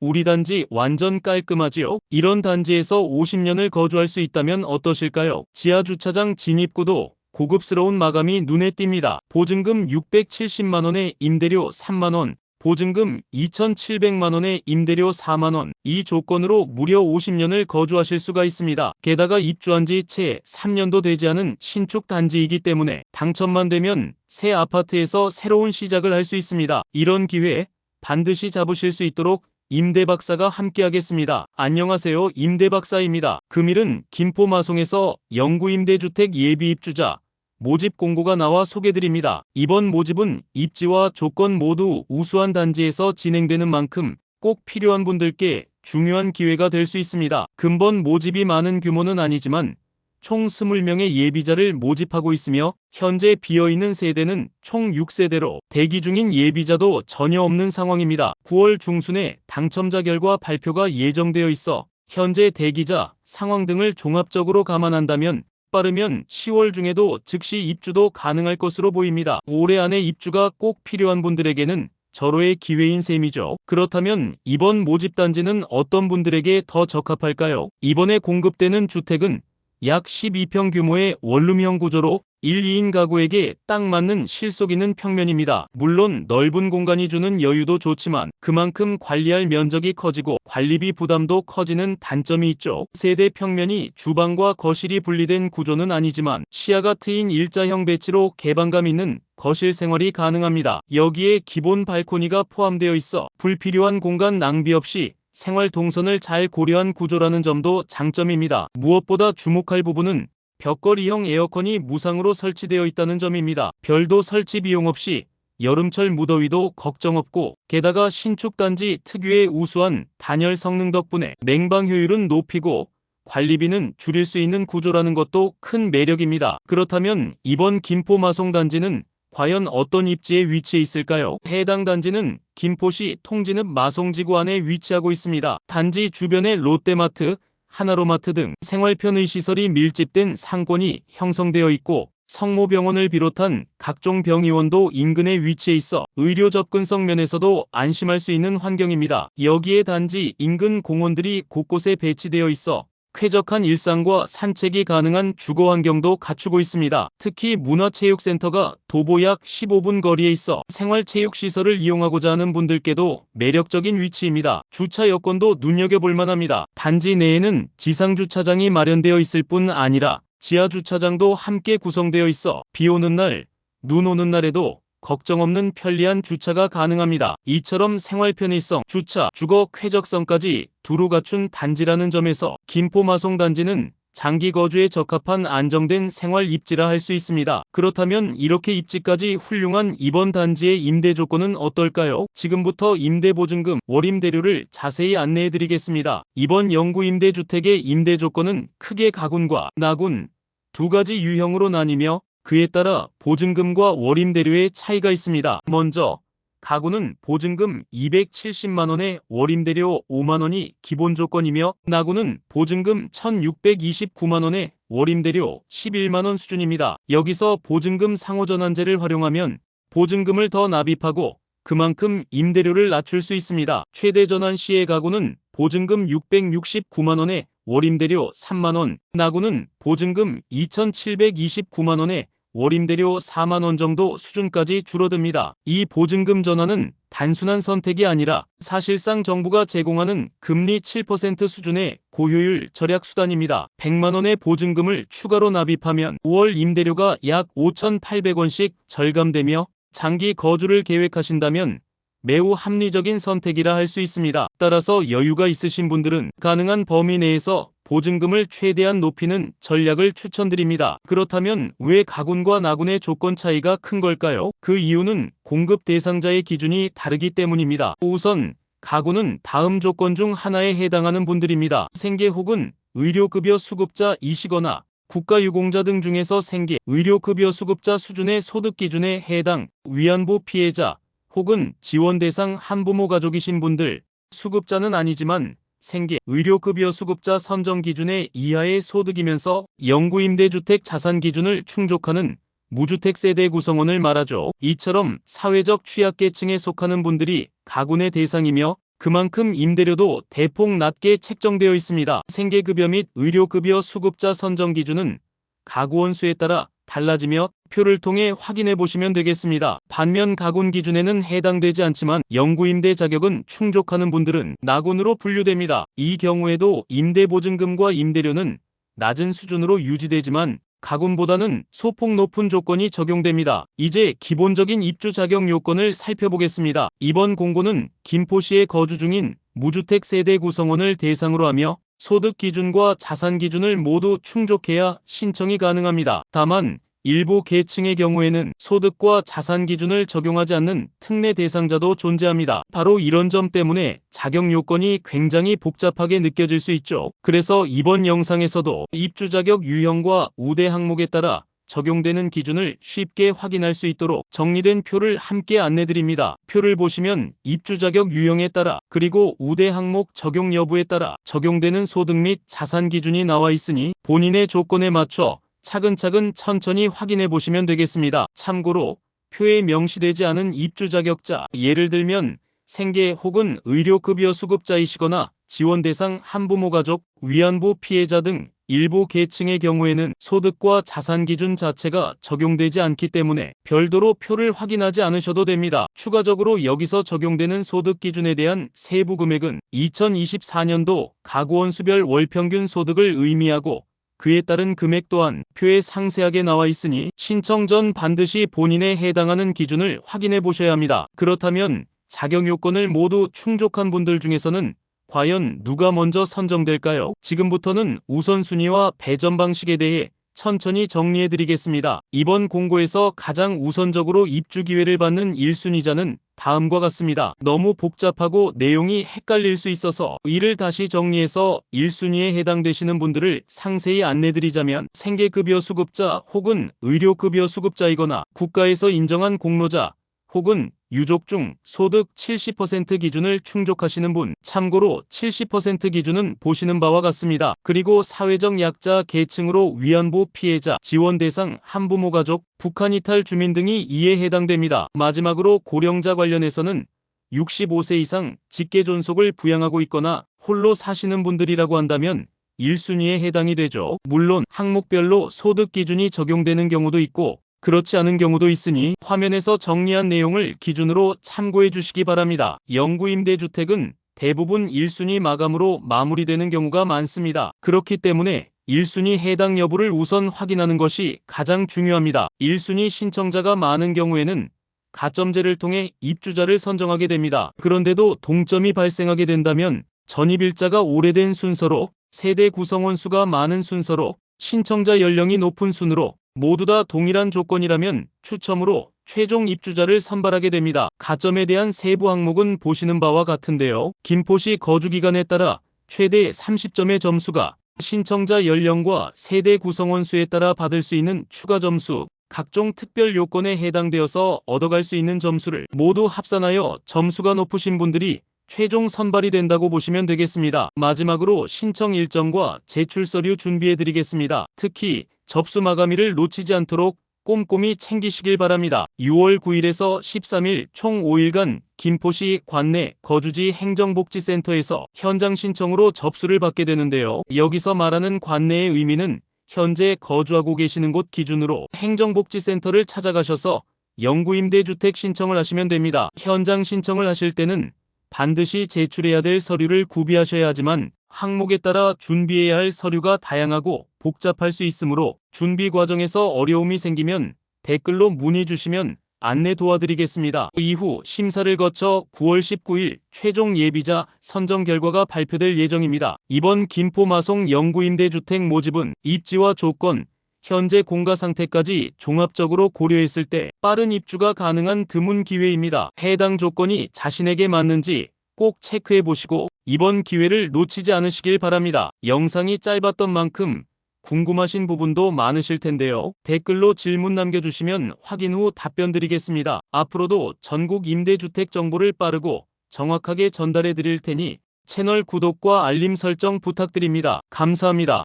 우리 단지 완전 깔끔하지요? 이런 단지에서 50년을 거주할 수 있다면 어떠실까요? 지하 주차장 진입구도 고급스러운 마감이 눈에 띕니다. 보증금 670만원에 임대료 3만원, 보증금 2,700만원에 임대료 4만원. 이 조건으로 무려 50년을 거주하실 수가 있습니다. 게다가 입주한 지 채 3년도 되지 않은 신축 단지이기 때문에 당첨만 되면 새 아파트에서 새로운 시작을 할 수 있습니다. 이런 기회 반드시 잡으실 수 있도록 임대 박사가 함께하겠습니다. 안녕하세요. 임대 박사입니다. 금일은 김포 마송에서 영구 임대주택 예비 입주자 모집 공고가 나와 소개드립니다. 이번 모집은 입지와 조건 모두 우수한 단지에서 진행되는 만큼 꼭 필요한 분들께 중요한 기회가 될 수 있습니다. 근본 모집이 많은 규모는 아니지만 총 20명의 예비자를 모집하고 있으며 현재 비어있는 세대는 총 6세대로 대기 중인 예비자도 전혀 없는 상황입니다. 9월 중순에 당첨자 결과 발표가 예정되어 있어 현재 대기자 상황 등을 종합적으로 감안한다면 빠르면 10월 중에도 즉시 입주도 가능할 것으로 보입니다. 올해 안에 입주가 꼭 필요한 분들에게는 절호의 기회인 셈이죠. 그렇다면 이번 모집 단지는 어떤 분들에게 더 적합할까요? 이번에 공급되는 주택은 약 12평 규모의 원룸형 구조로 1, 2인 가구에게 딱 맞는 실속 있는 평면입니다. 물론 넓은 공간이 주는 여유도 좋지만 그만큼 관리할 면적이 커지고 관리비 부담도 커지는 단점이 있죠. 세대 평면이 주방과 거실이 분리된 구조는 아니지만 시야가 트인 일자형 배치로 개방감 있는 거실 생활이 가능합니다. 여기에 기본 발코니가 포함되어 있어 불필요한 공간 낭비 없이 생활 동선을 잘 고려한 구조라는 점도 장점입니다. 무엇보다 주목할 부분은 벽걸이형 에어컨이 무상으로 설치되어 있다는 점입니다. 별도 설치 비용 없이 여름철 무더위도 걱정 없고 게다가 신축 단지 특유의 우수한 단열 성능 덕분에 냉방 효율은 높이고 관리비는 줄일 수 있는 구조라는 것도 큰 매력입니다. 그렇다면 이번 김포 마송 단지는 과연 어떤 입지에 위치해 있을까요? 해당 단지는 김포시 통진읍 마송지구 안에 위치하고 있습니다. 단지 주변에 롯데마트, 하나로마트 등 생활 편의 시설이 밀집된 상권이 형성되어 있고 성모병원을 비롯한 각종 병의원도 인근에 위치해 있어 의료 접근성 면에서도 안심할 수 있는 환경입니다. 여기에 단지 인근 공원들이 곳곳에 배치되어 있어 쾌적한 일상과 산책이 가능한 주거 환경도 갖추고 있습니다. 특히 문화체육센터가 도보 약 15분 거리에 있어 생활체육시설을 이용하고자 하는 분들께도 매력적인 위치입니다. 주차 여건도 눈여겨볼 만합니다. 단지 내에는 지상주차장이 마련되어 있을 뿐 아니라 지하주차장도 함께 구성되어 있어 비 오는 날, 눈 오는 날에도 걱정 없는 편리한 주차가 가능합니다. 이처럼 생활 편의성, 주차, 주거 쾌적성까지 두루 갖춘 단지라는 점에서 김포 마송 단지는 장기 거주에 적합한 안정된 생활 입지라 할 수 있습니다. 그렇다면 이렇게 입지까지 훌륭한 이번 단지의 임대 조건은 어떨까요? 지금부터 임대 보증금, 월임대료를 자세히 안내해 드리겠습니다. 이번 영구 임대주택의 임대 조건은 크게 가군과 나군 두 가지 유형으로 나뉘며 그에 따라 보증금과 월임 대료의 차이가 있습니다. 먼저 가구는 보증금 270만원에 월임 대료 5만원이 기본 조건이며 나구는 보증금 1629만원에 월임 대료 11만원 수준입니다. 여기서 보증금 상호전환제를 활용하면 보증금을 더 납입하고 그만큼 임대료를 낮출 수 있습니다. 최대 전환 시의 가구는 보증금 669만원에 월임대료 3만원, 나구는 보증금 2,729만원에 월임대료 4만원 정도 수준까지 줄어듭니다. 이 보증금 전환은 단순한 선택이 아니라 사실상 정부가 제공하는 금리 7% 수준의 고효율 절약 수단입니다. 100만원의 보증금을 추가로 납입하면 5월 임대료가 약 5,800원씩 절감되며 장기 거주를 계획하신다면 매우 합리적인 선택이라 할 수 있습니다. 따라서 여유가 있으신 분들은 가능한 범위 내에서 보증금을 최대한 높이는 전략을 추천드립니다. 그렇다면 왜 가군과 나군의 조건 차이가 큰 걸까요? 그 이유는 공급 대상자의 기준이 다르기 때문입니다. 우선 가구는 다음 조건 중 하나에 해당하는 분들입니다. 생계 혹은 의료급여 수급자 이시거나 국가유공자 등 중에서 생계, 의료급여 수급자 수준의 소득 기준에 해당 위안부 피해자 혹은 지원 대상 한부모 가족이신 분들, 수급자는 아니지만 생계, 의료급여 수급자 선정 기준의 이하의 소득이면서 영구임대주택 자산 기준을 충족하는 무주택 세대 구성원을 말하죠. 이처럼 사회적 취약계층에 속하는 분들이 가군의 대상이며 그만큼 임대료도 대폭 낮게 책정되어 있습니다. 생계급여 및 의료급여 수급자 선정 기준은 가구원 수에 따라 달라지며 표를 통해 확인해 보시면 되겠습니다. 반면 가군 기준에는 해당되지 않지만 영구임대 자격은 충족하는 분들은 나군으로 분류됩니다. 이 경우에도 임대보증금과 임대료는 낮은 수준으로 유지되지만 가군보다는 소폭 높은 조건이 적용됩니다. 이제 기본적인 입주 자격 요건을 살펴보겠습니다. 이번 공고는 김포시에 거주 중인 무주택 세대 구성원을 대상으로 하며 소득 기준과 자산 기준을 모두 충족해야 신청이 가능합니다. 다만 일부 계층의 경우에는 소득과 자산 기준을 적용하지 않는 특례 대상자도 존재합니다. 바로 이런 점 때문에 자격 요건이 굉장히 복잡하게 느껴질 수 있죠. 그래서 이번 영상에서도 입주 자격 유형과 우대 항목에 따라 적용되는 기준을 쉽게 확인할 수 있도록 정리된 표를 함께 안내드립니다. 표를 보시면 입주 자격 유형에 따라 그리고 우대 항목 적용 여부에 따라 적용되는 소득 및 자산 기준이 나와 있으니 본인의 조건에 맞춰 차근차근 천천히 확인해 보시면 되겠습니다. 참고로 표에 명시되지 않은 입주 자격자, 예를 들면 생계 혹은 의료급여 수급자이시거나 지원 대상 한부모 가족, 위안부 피해자 등 일부 계층의 경우에는 소득과 자산 기준 자체가 적용되지 않기 때문에 별도로 표를 확인하지 않으셔도 됩니다. 추가적으로 여기서 적용되는 소득 기준에 대한 세부 금액은 2024년도 가구원 수별 월평균 소득을 의미하고 그에 따른 금액 또한 표에 상세하게 나와 있으니 신청 전 반드시 본인에 해당하는 기준을 확인해 보셔야 합니다. 그렇다면 자격 요건을 모두 충족한 분들 중에서는 과연 누가 먼저 선정될까요? 지금부터는 우선순위와 배정 방식에 대해 천천히 정리해 드리겠습니다. 이번 공고에서 가장 우선적으로 입주 기회를 받는 1순위자는 다음과 같습니다. 너무 복잡하고 내용이 헷갈릴 수 있어서 이를 다시 정리해서 1순위에 해당되시는 분들을 상세히 안내드리자면 생계급여 수급자 혹은 의료급여 수급자이거나 국가에서 인정한 공로자 혹은 유족 중 소득 70% 기준을 충족하시는 분, 참고로 70% 기준은 보시는 바와 같습니다. 그리고 사회적 약자 계층으로 위안부 피해자, 지원 대상 한부모 가족, 북한 이탈 주민 등이 이에 해당됩니다. 마지막으로 고령자 관련해서는 65세 이상 직계 존속을 부양하고 있거나 홀로 사시는 분들이라고 한다면 1순위에 해당이 되죠. 물론 항목별로 소득 기준이 적용되는 경우도 있고 그렇지 않은 경우도 있으니 화면에서 정리한 내용을 기준으로 참고해 주시기 바랍니다. 영구임대주택은 대부분 1순위 마감으로 마무리되는 경우가 많습니다. 그렇기 때문에 1순위 해당 여부를 우선 확인하는 것이 가장 중요합니다. 1순위 신청자가 많은 경우에는 가점제를 통해 입주자를 선정하게 됩니다. 그런데도 동점이 발생하게 된다면 전입일자가 오래된 순서로 세대 구성원 수가 많은 순서로 신청자 연령이 높은 순으로 모두 다 동일한 조건이라면 추첨으로 최종 입주자를 선발하게 됩니다. 가점에 대한 세부 항목은 보시는 바와 같은데요. 김포시 거주기간에 따라 최대 30점의 점수가 신청자 연령과 세대 구성원 수에 따라 받을 수 있는 추가 점수, 각종 특별 요건에 해당되어서 얻어갈 수 있는 점수를 모두 합산하여 점수가 높으신 분들이 최종 선발이 된다고 보시면 되겠습니다. 마지막으로 신청 일정과 제출 서류 준비해 드리겠습니다. 특히 접수 마감일을 놓치지 않도록 꼼꼼히 챙기시길 바랍니다. 6월 9일에서 13일 총 5일간 김포시 관내 거주지 행정복지센터에서 현장 신청으로 접수를 받게 되는데요. 여기서 말하는 관내의 의미는 현재 거주하고 계시는 곳 기준으로 행정복지센터를 찾아가셔서 영구임대주택 신청을 하시면 됩니다. 현장 신청을 하실 때는 반드시 제출해야 될 서류를 구비하셔야 하지만 항목에 따라 준비해야 할 서류가 다양하고 복잡할 수 있으므로 준비 과정에서 어려움이 생기면 댓글로 문의 주시면 안내 도와드리겠습니다. 이후 심사를 거쳐 9월 19일 최종 예비자 선정 결과가 발표될 예정입니다. 이번 김포 마송 영구임대주택 모집은 입지와 조건, 현재 공가 상태까지 종합적으로 고려했을 때 빠른 입주가 가능한 드문 기회입니다. 해당 조건이 자신에게 맞는지 꼭 체크해 보시고 이번 기회를 놓치지 않으시길 바랍니다. 영상이 짧았던 만큼 궁금하신 부분도 많으실 텐데요. 댓글로 질문 남겨주시면 확인 후 답변 드리겠습니다. 앞으로도 전국 임대주택 정보를 빠르고 정확하게 전달해 드릴 테니 채널 구독과 알림 설정 부탁드립니다. 감사합니다.